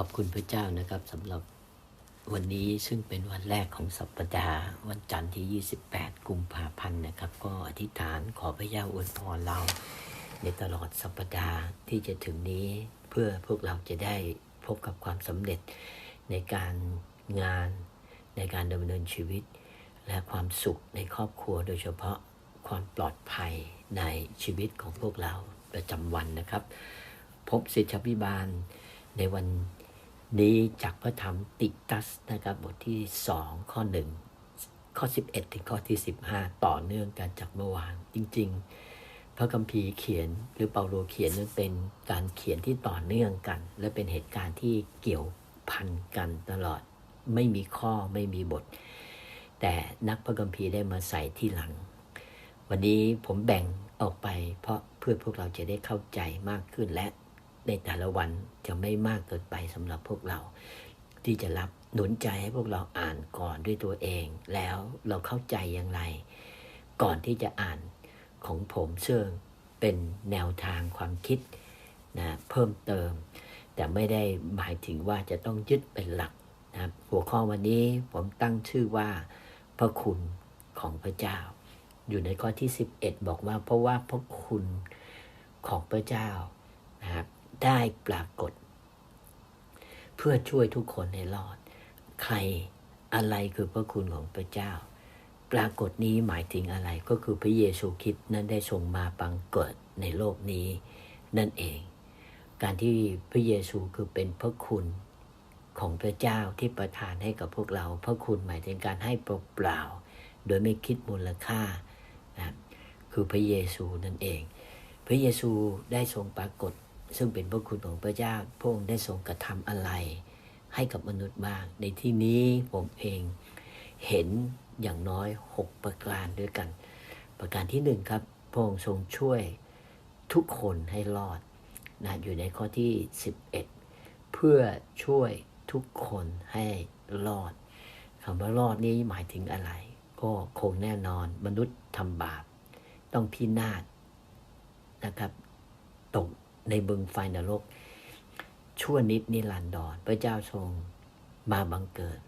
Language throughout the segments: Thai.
อบคุณพระเจ้านะครับสำหรับวันนี้ซึ่งเป็นวันแรกของสัปดาห์ วันจันทร์ที่ 28 กุมภาพันธ์นะครับ ก็อธิษฐานขอพระเจ้าอวยพรเรา ในตลอดสัปดาห์ที่จะถึงนี้เพื่อพวกเราจะได้พบกับความสำเร็จในการงานในการดำเนินชีวิต และความสุขในครอบครัวโดยเฉพาะความปลอดภัยในชีวิตของพวกเราประจำวันนะครับ พบสิทธพิบาลในวัน นี้จากพระธรรมติตัสนะครับบทที่ 2 ข้อ 1 ข้อ 11 ถึงข้อที่ 15 ต่อเนื่องกันจากเมื่อวานจริง ๆ พระคัมภีร์เขียนหรือเปาโลเขียนนั้นเป็นการเขียนที่ต่อเนื่องกัน และเป็นเหตุการณ์ที่เกี่ยวพันกันตลอดไม่มีข้อไม่มีบท แต่นักพระคัมภีร์ได้มาใส่ที่หลัง วันนี้ผมแบ่งออกไปเพราะเพื่อพวกเราจะได้เข้าใจมากขึ้นและ ในแต่ละวันจะไม่มากเกินไปสำหรับพวกเรา ที่จะรับหนุนใจให้พวกเราอ่านก่อนด้วยตัวเอง แล้วเราเข้าใจอย่างไร ก่อนที่จะอ่านของผมซึ่งเป็นแนวทางความคิดนะเพิ่มเติม แต่ไม่ได้หมายถึงว่าจะต้องยึดเป็นหลักนะหัวข้อวันนี้ผมตั้งชื่อว่าพระคุณของพระเจ้า อยู่ในข้อที่ 11 บอกว่าเพราะว่าพระคุณของพระเจ้านะครับ ได้ปรากฏ เพื่อช่วยทุกคนให้รอด ใครอะไรคือพระคุณของพระเจ้า ปรากฏนี้หมายถึงอะไรก็คือพระเยซูคริสต์นั้นได้ทรงมาบังเกิดในโลกนี้นั่นเอง การที่พระเยซูคือเป็นพระคุณของพระเจ้าที่ประทานให้กับพวกเรา พระคุณหมายถึงการให้เปล่าๆโดยไม่คิดมูลค่านะคือพระเยซูนั่นเอง พระเยซูได้ทรงปรากฏ ซึ่งเป็นพระคุณของพระเจ้าพระองค์ได้ทรงกระทำอะไรให้กับมนุษย์บ้าง ในที่นี้ผมเองเห็นอย่างน้อย 6 ประการด้วยกัน ประการที่หนึ่งครับพระองค์ทรงช่วยทุกคนให้รอดนะอยู่ในข้อที่ 11 เพื่อช่วยทุกคนให้รอดคำว่ารอดนี้หมายถึงอะไร ก็คงแน่นอนมนุษย์ทำบาป ต้องพินาศนะครับ ตก ในบึงไฟนรก ชั่วนิดนิรันดรพระเจ้าทรงมาบังเกิด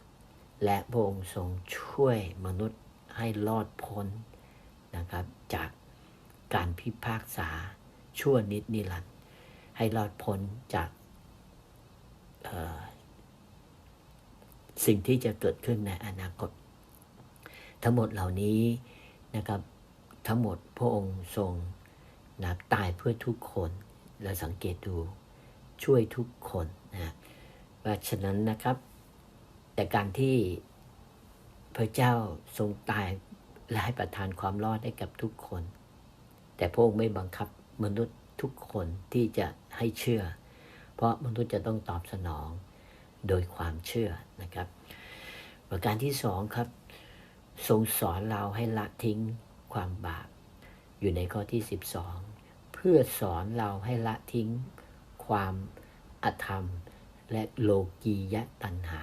และพระองค์ทรงช่วยมนุษย์ให้รอดพ้นนะครับจากการพิพากษาชั่วนิดนิรันดร์ให้รอดพ้นจากสิ่งที่จะเกิดขึ้นในอนาคต ทั้งหมดเหล่านี้นะครับทั้งหมดพระองค์ทรงนะตายเพื่อทุกคน เราสังเกตดูช่วยทุกคนนะว่าฉะนั้นนะครับ แต่การที่พระเจ้าทรงตายและให้ประทานความรอดให้กับทุกคน แต่พระองค์ไม่บังคับมนุษย์ทุกคนที่จะให้เชื่อ เพราะมนุษย์จะต้องตอบสนองโดยความเชื่อนะครับ ประการที่สองครับ ทรงสอนเราให้ละทิ้งความบาปอยู่ในข้อที่ 12 พื่อสอนเราให้ละทิ้งความอธรรม และโลกียะตัณหา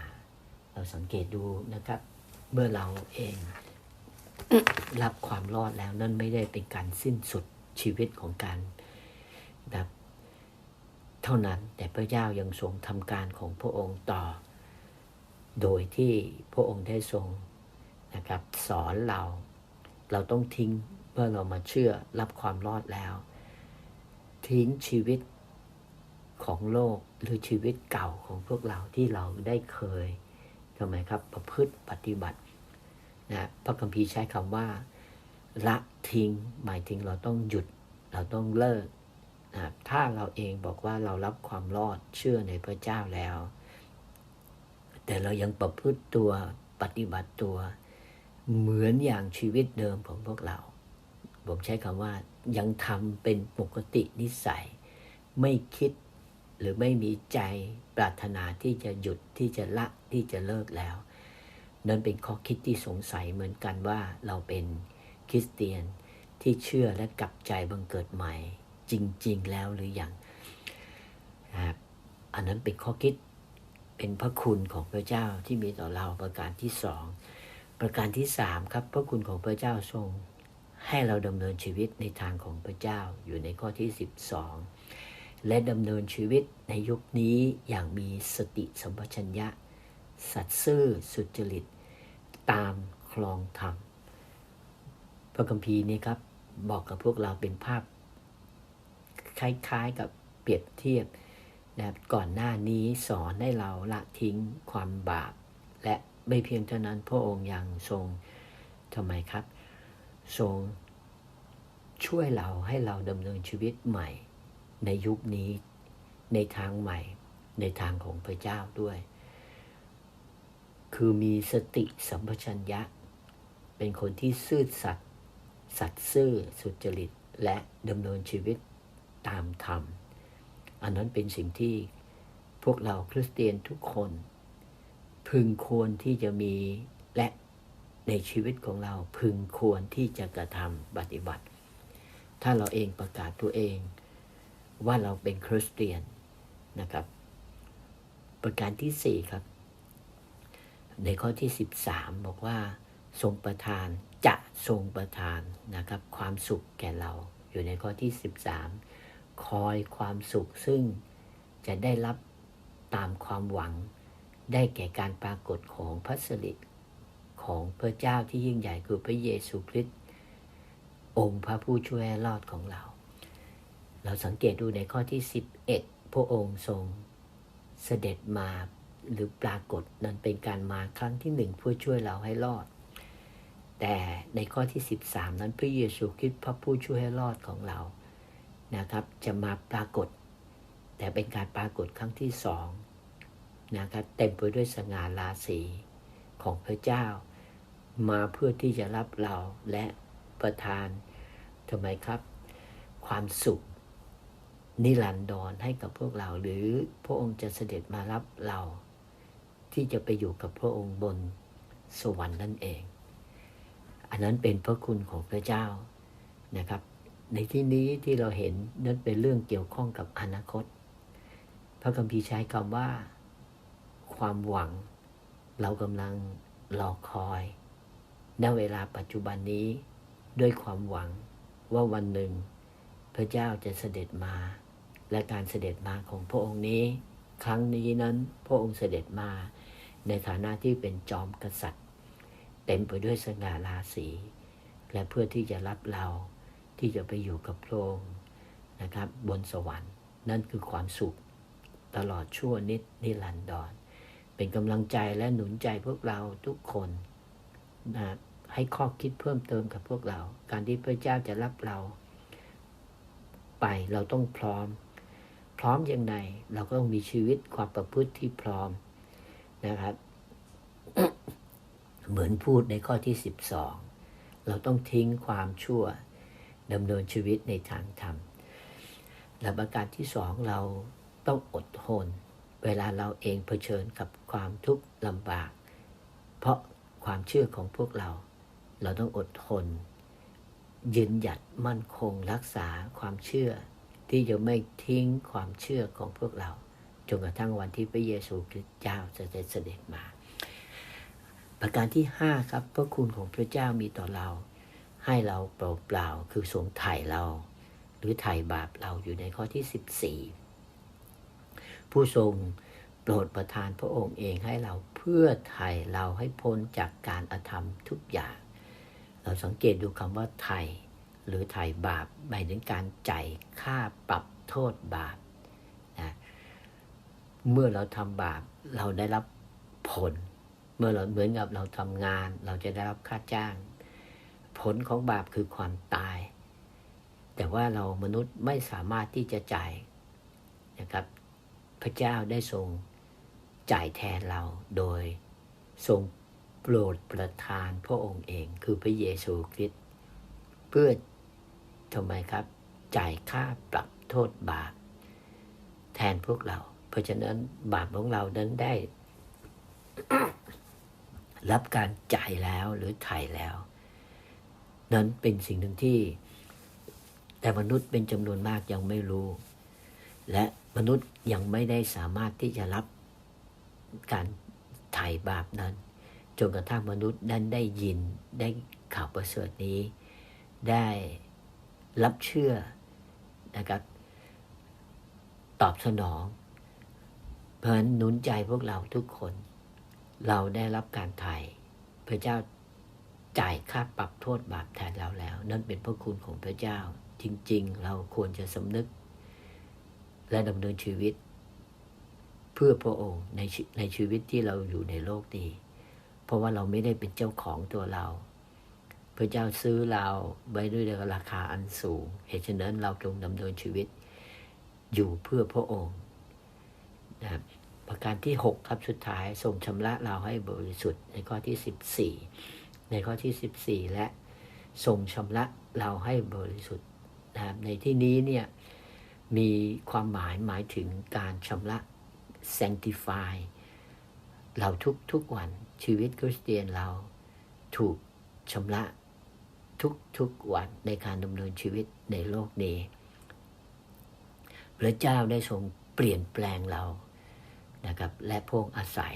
เราสังเกตดูนะครับ เมื่อเราเองรับความรอดแล้วนั่นไม่ได้เป็นการสิ้นสุดชีวิตของการแบบเท่านั้น แต่พระเจ้ายังทรงทำการของพระองค์ต่อ โดยที่พระองค์ได้ทรงนะครับสอนเรา เราต้องทิ้งเมื่อเรามาเชื่อรับความรอดแล้ว ทิ้งชีวิตของโลกหรือชีวิตเก่าของพวกเราที่เราได้เคยทำไมครับ ประพฤติปฏิบัตินะพระคัมภีร์ใช้คำว่า ละทิ้งหมายถึงเราต้องหยุดเราต้องเลิกนะถ้าเราเองบอกว่าเรารับความรอดเชื่อในพระเจ้าแล้ว แต่เรายังประพฤติตัวปฏิบัติตัว เหมือนอย่างชีวิตเดิมของพวกเรา ผมใช้คำว่ายังทำเป็นปกตินิสัย ไม่คิดหรือไม่มีใจปรารถนาที่จะหยุดที่จะละที่จะเลิกแล้ว นั่นเป็นข้อคิดที่สงสัยเหมือนกันว่าเราเป็นคริสเตียนที่เชื่อและกลับใจบังเกิดใหม่ จริง ๆ แล้วหรืออยังอันนั้นเป็นข้อคิดเป็นพระคุณของพระเจ้าที่มีต่อเราประการที่สองประการที่สามครับ พระคุณของพระเจ้าทรง ให้เราดำเนินชีวิตในทางของพระเจ้าอยู่ในข้อที่ 12 และดำเนินชีวิตในยุคนี้อย่างมีสติสัมปชัญญะ สัตย์ซื่อสุจริต ตามคลองธรรม พระคัมภีร์นี้ครับบอกกับพวกเราเป็นภาพ คล้ายๆกับเปรียบเทียบนะก่อนหน้านี้สอนให้เราละทิ้งความบาป และไม่เพียงเท่านั้นพระองค์ยังทรงทำไมครับ ทรงช่วยเราให้เราดำเนินชีวิตใหม่ ในยุคนี้ ในทางใหม่ ในทางของพระเจ้าด้วย คือมีสติสัมปชัญญะ เป็นคนที่ซื่อสัตย์สัตย์ซื่อสุจริตและดำเนินชีวิตตามธรรม อันนั้นเป็นสิ่งที่พวกเราคริสเตียนทุกคน พึงควรที่จะมีและ ในชีวิตของเราพึงควรที่จะกระทำปฏิบัติ ถ้าเราเองประกาศตัวเอง ว่าเราเป็นคริสเตียนนะครับ ประการที่ 4 ครับ ในข้อที่ 13 บอกว่า ทรงประทานจะทรงประทานนะครับ ความสุขแก่เรา อยู่ในข้อที่ 13 คอยความสุขซึ่งจะได้รับตามความหวังได้แก่การปรากฏของพระสิริ ของพระเจ้าที่ยิ่งใหญ่คือพระเยซูคริสต์องค์พระผู้ช่วยรอดของเรา เราสังเกตดูในข้อที่ 11 พระองค์ทรงเสด็จมาหรือปรากฏนั้นเป็นการมาครั้งที่หนึ่งเพื่อช่วยเราให้รอด แต่ในข้อที่ 13 นั้นพระเยซูคริสต์พระผู้ช่วยให้รอดของเรานะครับ จะมาปรากฏ แต่เป็นการปรากฏครั้งที่สองนะครับเต็มไปด้วยสง่าราศีของพระเจ้า มาเพื่อที่จะรับเราและประทานทำไมครับ ความสุข นิรันดรให้กับพวกเรา หรือพระองค์จะเสด็จมารับเรา ที่จะไปอยู่กับพระองค์บนสวรรค์นั่นเอง อันนั้นเป็นพระคุณของพระเจ้านะครับ ในที่นี้ที่เราเห็นนั้นเป็นเรื่องเกี่ยวข้องกับอนาคต พระคัมภีร์ใช้คำว่า ความหวัง เรากำลังรอคอย ณเวลาปัจจุบันนี้ ด้วยความหวังว่าวันหนึ่ง พระเจ้าจะเสด็จมา และการเสด็จมาของพระองค์นี้ ครั้งนี้นั้นพระองค์เสด็จมา ในฐานะที่เป็นจอมกษัตริย์ เต็มไปด้วยสง่าราศีและเพื่อที่จะรับเราที่จะไปอยู่กับพระองค์นะครับ บนสวรรค์นั่นคือความสุข ตลอดชั่วนิดนิรันดรเป็นกำลังใจและหนุนใจพวกเราทุกคนนะ ให้ข้อคิดเพิ่มเติมกับพวกเรา การที่พระเจ้าจะรับเรา ไปเราต้องพร้อม พร้อมอย่างไรเราก็ต้องมีชีวิตความประพฤติที่พร้อมนะครับ เหมือนพูดในข้อที่สิบสองเราต้องทิ้งความชั่วดำเนินชีวิตในทางธรรมและประการที่สองเราต้องอดทน เวลาเราเองเผชิญกับความทุกข์ลำบาก เพราะความเชื่อของพวกเรา เราต้องอดทน ยืนหยัดมั่นคงรักษาความเชื่อ ที่จะไม่ทิ้งความเชื่อของพวกเราจนกระทั่งวันที่พระเยซูคริสต์เจ้าจะเสด็จมา ประการที่ห้าครับพระคุณของพระเจ้ามีต่อเรา ให้เราเปล่าๆคือทรงไถ่เรา หรือไถ่บาปเราอยู่ในข้อที่ 14 ผู้ทรงโปรดประทานพระองค์เองให้เราเพื่อไถ่เราให้พ้นจากการอธรรมทุกอย่าง เราสังเกตดูคำว่าไถ่หรือไถ่บาปหมายถึงการจ่ายค่าปรับโทษบาปนะเมื่อเราทำบาปเราได้รับผล เมื่อเราเหมือนกับเราทำงาน เราจะได้รับค่าจ้าง ผลของบาปคือความตาย แต่ว่าเรามนุษย์ไม่สามารถที่จะจ่ายนะครับพระเจ้าได้ทรงจ่ายแทนเราโดยทรง รดประทานพระองค์เองคือพระเยซูคริสต์เพื่อทำไมครับ จ่ายค่าปรับโทษบาป แทนพวกเรา เพราะฉะนั้นบาปของเรานั้นได้ รับการจ่ายแล้วหรือไถ่แล้ว นั้นเป็นสิ่งหนึ่งที่ แต่มนุษย์เป็นจำนวนมากยังไม่รู้ และมนุษย์ยังไม่ได้สามารถที่จะรับการไถ่บาปนั้น จนกระทั่งมนุษย์นั้นได้ยินได้ข่าวประเสริฐนี้ ได้รับเชื่อนะครับตอบสนอง เพราะนั้นหนุนใจพวกเราทุกคน เราได้รับการไถ่พระเจ้าจ่ายค่าปรับโทษบาปแทนเราแล้ว นั่นเป็นพระคุณของพระเจ้า จริง ๆ เราควรจะสำนึก และดำเนินชีวิต เพื่อพระองค์ในในชีวิตที่เราอยู่ในโลกนี้ เพราะว่าเราไม่ได้เป็นเจ้าของตัวเรา พระเจ้าซื้อเราไว้ด้วยราคาอันสูง เหตุฉะนั้นเราจงดำเนินชีวิต อยู่เพื่อพระองค์นะครับประการที่ 6 ครับสุดท้ายทรงชำระเราให้บริสุทธิ์ในข้อที่ 14 ในข้อที่ 14 และทรงชำระเราให้บริสุทธิ์นะครับในที่นี้เนี่ยมีความหมายหมายถึงการชำระ sanctify เราทุกทุกวัน ชีวิตคริสเตียนเราถูกชำระทุกทุกวันในการดำเนินชีวิตในโลกนี้ พระเจ้าได้ทรงเปลี่ยนแปลงเรานะครับและพวกอาศัย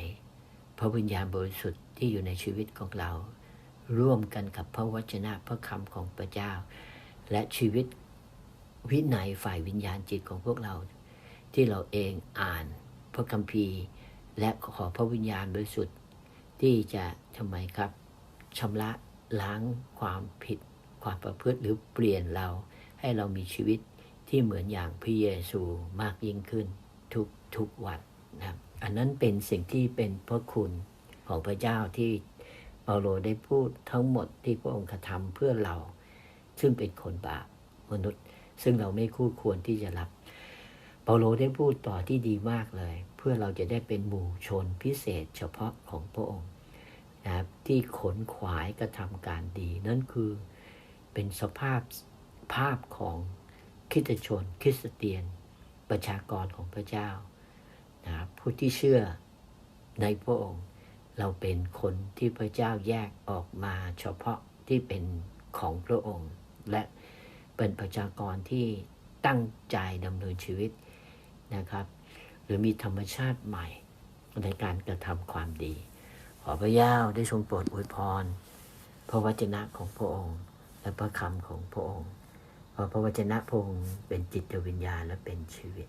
พระวิญญาณบริสุทธิ์ที่อยู่ในชีวิตของเรา ร่วมกันกับพระวจนะพระคำของพระเจ้า และชีวิตวินัยฝ่ายวิญญาณจิตของพวกเรา ที่เราเองอ่านพระคัมภีร์ และขอพระวิญญาณบริสุทธิ์ ที่จะทำไมครับชำระล้างความผิดความประพฤติหรือเปลี่ยนเราให้เรามีชีวิตที่เหมือนอย่างพระเยซูมากยิ่งขึ้นทุกทุกวันนะครับอันนั้นเป็นสิ่งที่เป็นพระคุณของพระเจ้าที่เปาโลได้พูดทั้งหมดที่พระองค์กระทำเพื่อเรา ซึ่งเป็นคนบาปมนุษย์ ซึ่งเราไม่คู่ควรที่จะรับ เปาโลได้พูดต่อที่ดีมากเลย เพื่อเราจะได้เป็นหมู่ชนพิเศษเฉพาะของพระองค์ นะครับที่ขนขวายกระทำการดี นั่นคือเป็นสภาพภาพของคริสตชน คริสเตียน ประชากรของพระเจ้านะครับผู้ที่เชื่อในพระองค์ เราเป็นคนที่พระเจ้าแยกออกมาเฉพาะที่เป็นของพระองค์ และเป็นประชากรที่ตั้งใจดำเนินชีวิตนะครับ หรือมีธรรมชาติใหม่ในการกระทำความดี ขอพระเจ้าได้ทรงโปรดอวยพร พระวจนะของพระองค์ และพระคำของพระองค์เพราะพระวจนะพระองค์เป็นจิตวิญญาณและเป็นชีวิต